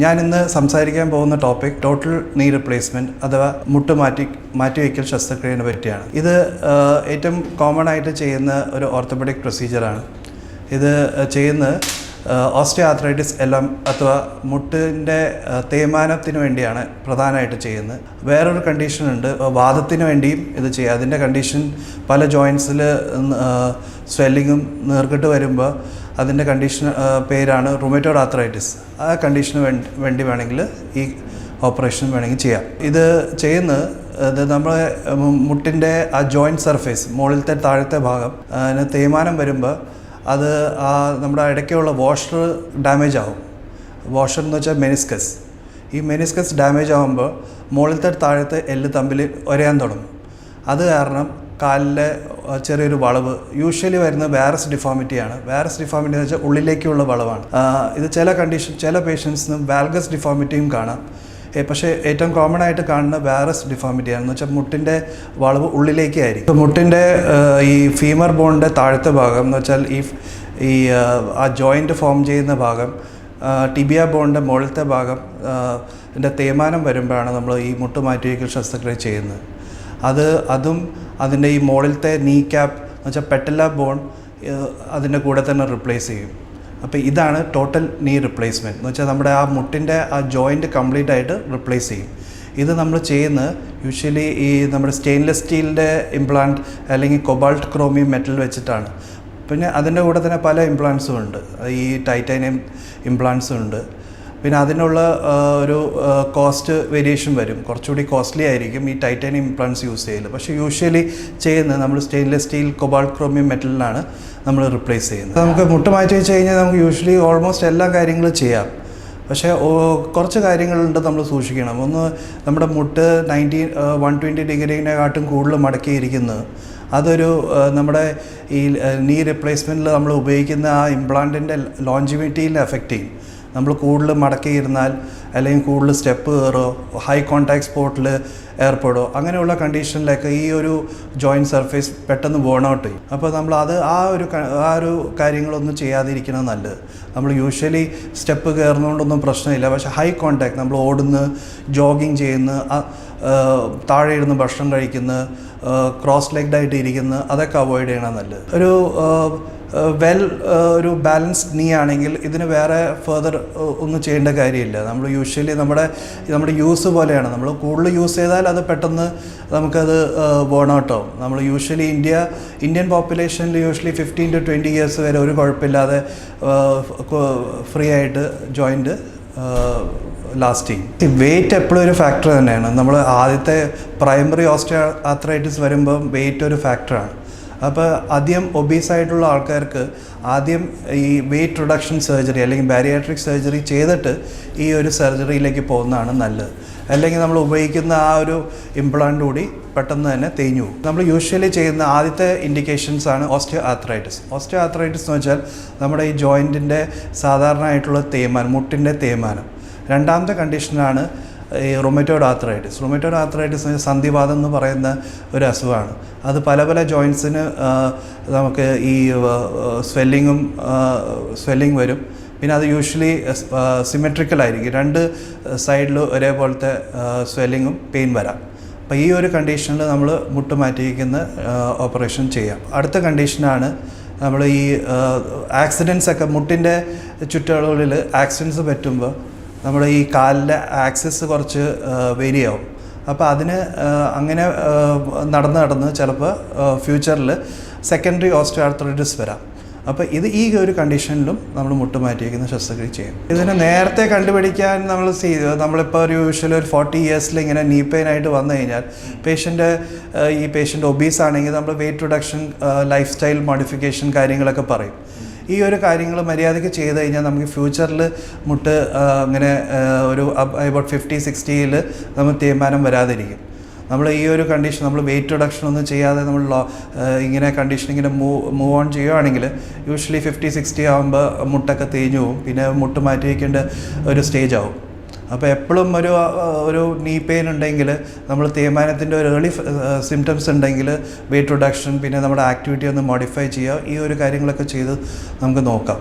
ഞാൻ ഇന്ന് സംസാരിക്കാൻ പോകുന്ന ടോപ്പിക് ടോട്ടൽ നീ റിപ്ലേസ്മെന്റ് അഥവാ മുട്ട് മാറ്റി മാറ്റിവെക്കൽ ശസ്ത്രക്രിയനെ പറ്റിയാണ്. ഇത് ഏറ്റവും കോമൺ ആയിട്ട് ചെയ്യുന്ന ഒരു ഓർത്തോപെഡിക് പ്രൊസീജിയറാണ് ഇത് ചെയ്യുന്നത് ഓസ്റ്റിയോ ആർത്രൈറ്റിസ് എല്ലാം അഥവാ മുട്ടിന്റെ തേയ്മാനത്തിന് വേണ്ടിയാണ് പ്രധാനമായിട്ട് ചെയ്യുന്നത്. വേറൊരു കണ്ടീഷൻ ഉണ്ട്. വാദത്തിന് വേണ്ടിയും ഇത് ചെയ്യുക. അതിന്റെ കണ്ടീഷൻ പല ജോയിൻസിൽ സ്വെല്ലിങ്ങും നീർക്കെട്ട് വരുമ്പോൾ അതിന്റെ കണ്ടീഷൻ പേരാണ് റൊമേറ്റോഡ് ആർത്രൈറ്റിസ് ആ കണ്ടീഷന് വേണ്ടി വേണ്ടി വേണമെങ്കിൽ ഈ ഓപ്പറേഷൻ വേണമെങ്കിൽ ചെയ്യാം. ഇത് ചെയ്യുന്നത് ഇത് നമ്മളെ മുട്ടിന്റെ ആ ജോയിന്റ് സർഫേസ് മുകളിലത്തെ താഴത്തെ ഭാഗം അതിന് തേയ്മാനം വരുമ്പോൾ അത് ആ നമ്മുടെ ഇടയ്ക്കുള്ള വാഷർ ഡാമേജ് ആവും. വാഷർ എന്ന് വെച്ചാൽ മെനിസ്കസ് ഈ മെനിസ്കസ് ഡാമേജ് ആകുമ്പോൾ മുകളിലത്തെ താഴത്തെ എല്ല് തമ്മിൽ ഒരയാൻ തുടങ്ങും. അത് കാരണം കാലിലെ ചെറിയൊരു വളവ് യൂഷ്വലി വരുന്ന വാരസ് ഡിഫോമിറ്റിയാണ് വാരസ് ഡിഫോമിറ്റി എന്ന് വെച്ചാൽ ഉള്ളിലേക്കുള്ള വളവാണ്. ഇത് ചില കണ്ടീഷൻ ചില പേഷ്യൻസിനും വാൽഗസ് ഡിഫോമിറ്റിയും കാണാം. പക്ഷേ ഏറ്റവും കോമൺ ആയിട്ട് കാണുന്ന വാരസ് ഡിഫോമിറ്റി എന്ന് വെച്ചാൽ മുട്ടിന്റെ വളവ് ഉള്ളിലേക്ക് ആയിരിക്കും ഇപ്പോൾ മുട്ടിന്റെ ഈ ഫീമർ ബോണിന്റെ താഴത്തെ ഭാഗം എന്ന് വെച്ചാൽ ഈ ഈ ആ, ജോയിന്റ് ഫോം ചെയ്യുന്ന ഭാഗം ടിബിയ ബോണിന്റെ മുകളിലത്തെ ഭാഗം എന്റെ തേമാനം വരുമ്പോഴാണ് നമ്മൾ ഈ മുട്ട് മാറ്റിവയ്ക്കൽ ശസ്ത്രക്രിയ ചെയ്യുന്നത്. അത് അതും അതിന്റെ ഈ മുകളിലത്തെ നീ ക്യാപ്പ് എന്ന് വെച്ചാൽ പെട്ടല ബോൺ അതിന്റെ കൂടെ തന്നെ റിപ്ലേസ് ചെയ്യും. അപ്പോൾ ഇതാണ് ടോട്ടൽ നീ റിപ്ലേസ്മെന്റ് എന്ന് വെച്ചാൽ നമ്മുടെ ആ മുട്ടിന്റെ ആ ജോയിന്റ് കംപ്ലീറ്റ് ആയിട്ട് റിപ്ലേസ് ചെയ്യും. ഇത് നമ്മൾ ചെയ്യുന്ന യൂഷ്വലി ഈ നമ്മുടെ സ്റ്റെയിൻലെസ് സ്റ്റീലിന്റെ ഇംപ്ലാന്റ് അല്ലെങ്കിൽ കൊബാൾട്ട് ക്രോമിയം മെറ്റൽ വെച്ചിട്ടാണ്. പിന്നെ അതിന്റെ കൂടെ തന്നെ പല ഇംപ്ലാൻസും ഉണ്ട്. ഈ ടൈറ്റാനിയം ഇംപ്ലാൻസും ഉണ്ട്. പിന്നെ അതിനുള്ള ഒരു കോസ്റ്റ് വേരിയേഷൻ വരും. കുറച്ചുകൂടി കോസ്റ്റ്ലി ആയിരിക്കും ഈ ടൈറ്റാനിയം ഇംപ്ലാൻസ് യൂസ് ചെയ്യൽ പക്ഷേ യൂഷ്വലി ചെയ്യുന്നത് നമ്മൾ സ്റ്റെയിൻലെസ് സ്റ്റീൽ കൊബാൾട്ട് ക്രോമിയം മെറ്റലിലാണ് നമ്മൾ റിപ്ലേസ് ചെയ്യുന്നത്. നമുക്ക് മുട്ട് മാറ്റി വെച്ച് കഴിഞ്ഞാൽ നമുക്ക് യൂഷ്വലി ഓൾമോസ്റ്റ് എല്ലാ കാര്യങ്ങളും ചെയ്യാം. പക്ഷേ കുറച്ച് കാര്യങ്ങളുണ്ട് നമ്മൾ സൂക്ഷിക്കണം. ഒന്ന് നമ്മുടെ മുട്ട് നയന്റി വൺ ട്വന്റി ഡിഗ്രീനെക്കാട്ടും കൂടുതൽ മടക്കിയിരിക്കുന്നത് അതൊരു നമ്മുടെ ഈ നീ റിപ്ലേസ്മെന്റിൽ നമ്മൾ ഉപയോഗിക്കുന്ന ആ ഇംപ്ലാന്റിന്റെ ലോഞ്ചിവിറ്റിയിൽ എഫക്റ്റ് ചെയ്യും. നമ്മൾ കൂടുതൽ മടക്കിയിരുന്നാൽ അല്ലെങ്കിൽ കൂടുതൽ സ്റ്റെപ്പ് കയറോ ഹൈ കോൺടാക്ട് സ്പോട്ടിൽ ഏർപ്പെടുമോ അങ്ങനെയുള്ള കണ്ടീഷനിലൊക്കെ ഈ ഒരു ജോയിന്റ് സർഫേസ് പെട്ടെന്ന് ബേൺ ഔട്ട് ചെയ്യും. അപ്പോൾ നമ്മൾ അത് ആ ഒരു ആ ഒരു കാര്യങ്ങളൊന്നും ചെയ്യാതിരിക്കുന്നത് നല്ലത്. നമ്മൾ യൂഷ്വലി സ്റ്റെപ്പ് കയറുന്നതുകൊണ്ടൊന്നും പ്രശ്നമില്ല. പക്ഷേ ഹൈ കോൺടാക്ട് നമ്മൾ ഓടുന്ന ജോഗിങ് ചെയ്യുന്ന താഴെ ഇരുന്ന് ഭക്ഷണം കഴിക്കുന്ന ക്രോസ് ലെഗ്ഡ് ആയിട്ട് ഇരിക്കുന്നു അതൊക്കെ അവോയ്ഡ് ചെയ്യണം നല്ലത്. ഒരു വെൽ ഒരു ബാലൻസ്ഡ് നീ ആണെങ്കിൽ ഇതിന് വേറെ ഫെർദർ ഒന്നും ചെയ്യേണ്ട കാര്യമില്ല. നമ്മൾ യൂഷ്വലി നമ്മുടെ നമ്മുടെ യൂസ് പോലെയാണ്. നമ്മൾ കൂടുതൽ യൂസ് ചെയ്താൽ അത് പെട്ടെന്ന് നമുക്കത് ആവും. നമ്മൾ usually India Indian പോപ്പുലേഷനിൽ usually fifteen to twenty years വരെ ഒരു കുഴപ്പമില്ലാതെ ഫ്രീ ആയിട്ട് ജോയിന്റ് ലാസ്റ്റ് ചെയ്യും. വെയിറ്റ് എപ്പോഴും ഒരു ഫാക്ടർ തന്നെയാണ്. നമ്മൾ ആദ്യത്തെ പ്രൈമറി ഓസ്റ്റിയോ ആത്രൈറ്റിസ് വരുമ്പം വെയിറ്റ് ഒരു ഫാക്ടറാണ് അപ്പോൾ ആദ്യം ഒബീസ് ആയിട്ടുള്ള ആൾക്കാർക്ക് ആദ്യം ഈ വെയിറ്റ് റിഡക്ഷൻ സർജറി അല്ലെങ്കിൽ ബാരിയാട്രിക് സർജറി ചെയ്തിട്ട് ഈ ഒരു സർജറിയിലേക്ക് പോകുന്നതാണ് നല്ലത്. അല്ലെങ്കിൽ നമ്മൾ ഉപയോഗിക്കുന്ന ആ ഒരു ഇംപ്ലാന്റ് കൂടി പെട്ടെന്ന് തന്നെ തേഞ്ഞു പോകും. നമ്മൾ യൂഷ്വലി ചെയ്യുന്ന ആദ്യത്തെ ഇൻഡിക്കേഷൻസ് ആണ് ഓസ്റ്റിയോ ആത്രൈറ്റിസ് ഓസ്റ്റിയോ ആത്രൈറ്റിസ് എന്ന് വെച്ചാൽ നമ്മുടെ ഈ ജോയിന്റിന്റെ സാധാരണയായിട്ടുള്ള തേയ്മാനം മുട്ടിന്റെ തേയ്മാനം. രണ്ടാമത്തെ കണ്ടീഷനാണ് ഈ റൊമറ്റോഡ് ആത്രൈറ്റിസ് റൊമറ്റോഡ് ആത്രൈറ്റിസ് സന്ധിവാദം എന്ന് പറയുന്ന ഒരു അസുഖമാണ്. അത് പല പല ജോയിൻസിന് നമുക്ക് ഈ സ്വെല്ലിങ്ങും സ്വെല്ലിങ് വരും. പിന്നെ അത് യൂഷ്വലി സിമെട്രിക്കൽ ആയിരിക്കും. രണ്ട് സൈഡിലും ഒരേപോലത്തെ സ്വെല്ലിങ്ങും പെയിൻ വരാം. അപ്പോൾ ഈ ഒരു കണ്ടീഷനിൽ നമ്മൾ മുട്ട് മാറ്റിയിരിക്കുന്ന ഓപ്പറേഷൻ ചെയ്യാം. അടുത്ത കണ്ടീഷനാണ് നമ്മൾ ഈ ആക്സിഡൻസ് ഒക്കെ മുട്ടിന്റെ ചുറ്റളവിൽ ആക്സിഡൻസ് പറ്റുമ്പോൾ നമ്മുടെ ഈ കാലിന്റെ ആക്സസ് കുറച്ച് വേരിയാവും അപ്പോൾ അതിന് അങ്ങനെ നടന്ന് നടന്ന് ചിലപ്പോൾ ഫ്യൂച്ചറിൽ സെക്കൻഡറി ഓസ്റ്റിയോആർത്രൈറ്റിസ് വരാം. അപ്പോൾ ഇത് ഈ ഒരു കണ്ടീഷനിലും നമ്മൾ മുട്ട് മാറ്റിയിരിക്കുന്ന ശസ്ത്രക്രിയ ചെയ്യും. ഇതിനെ നേരത്തെ കണ്ടുപിടിക്കാൻ നമ്മൾ നമ്മളിപ്പോൾ ഒരു യൂഷ്വലി ഒരു ഫോർട്ടി ഇയേഴ്സിൽ ഇങ്ങനെ നീ പെയിൻ ആയിട്ട് വന്നു കഴിഞ്ഞാൽ പേഷ്യന്റ് ഈ പേഷ്യന്റ് ഒബീസ് ആണെങ്കിൽ നമ്മൾ weight reduction lifestyle modification കാര്യങ്ങളൊക്കെ പറയും. ഈ ഒരു കാര്യങ്ങൾ മര്യാദയ്ക്ക് ചെയ്ത് കഴിഞ്ഞാൽ നമുക്ക് ഫ്യൂച്ചറിൽ മുട്ട് അങ്ങനെ ഒരു അബൌട്ട് ഫിഫ്റ്റി സിക്സ്റ്റിയിൽ നമ്മൾ തീരുമാനം വരാതിരിക്കും. നമ്മൾ ഈ ഒരു കണ്ടീഷൻ നമ്മൾ വെയിറ്റ് റിഡക്ഷൻ ഒന്നും ചെയ്യാതെ നമ്മൾ ഇങ്ങനെ കണ്ടീഷൻ ഇങ്ങനെ മൂവ് മൂവ് ഓൺ ചെയ്യുകയാണെങ്കിൽ യൂഷ്വലി ഫിഫ്റ്റി സിക്സ്റ്റി ആകുമ്പോൾ മുട്ടൊക്കെ തേഞ്ഞു പോകും. പിന്നെ മുട്ട് മാറ്റി വയ്ക്കേണ്ട ഒരു സ്റ്റേജ് ആവും. അപ്പോൾ എപ്പോഴും ഒരു ഒരു നീ പെയിൻ ഉണ്ടെങ്കിൽ നമ്മൾ തേയ്മാനത്തിന്റെ ഒരു ഏർലി സിംറ്റംസ് ഉണ്ടെങ്കിൽ വെയിറ്റ് റിഡക്ഷൻ പിന്നെ നമ്മുടെ ആക്ടിവിറ്റി ഒന്ന് മോഡിഫൈ ചെയ്യുക. ഈ ഒരു കാര്യങ്ങളൊക്കെ ചെയ്ത് നമുക്ക് നോക്കാം.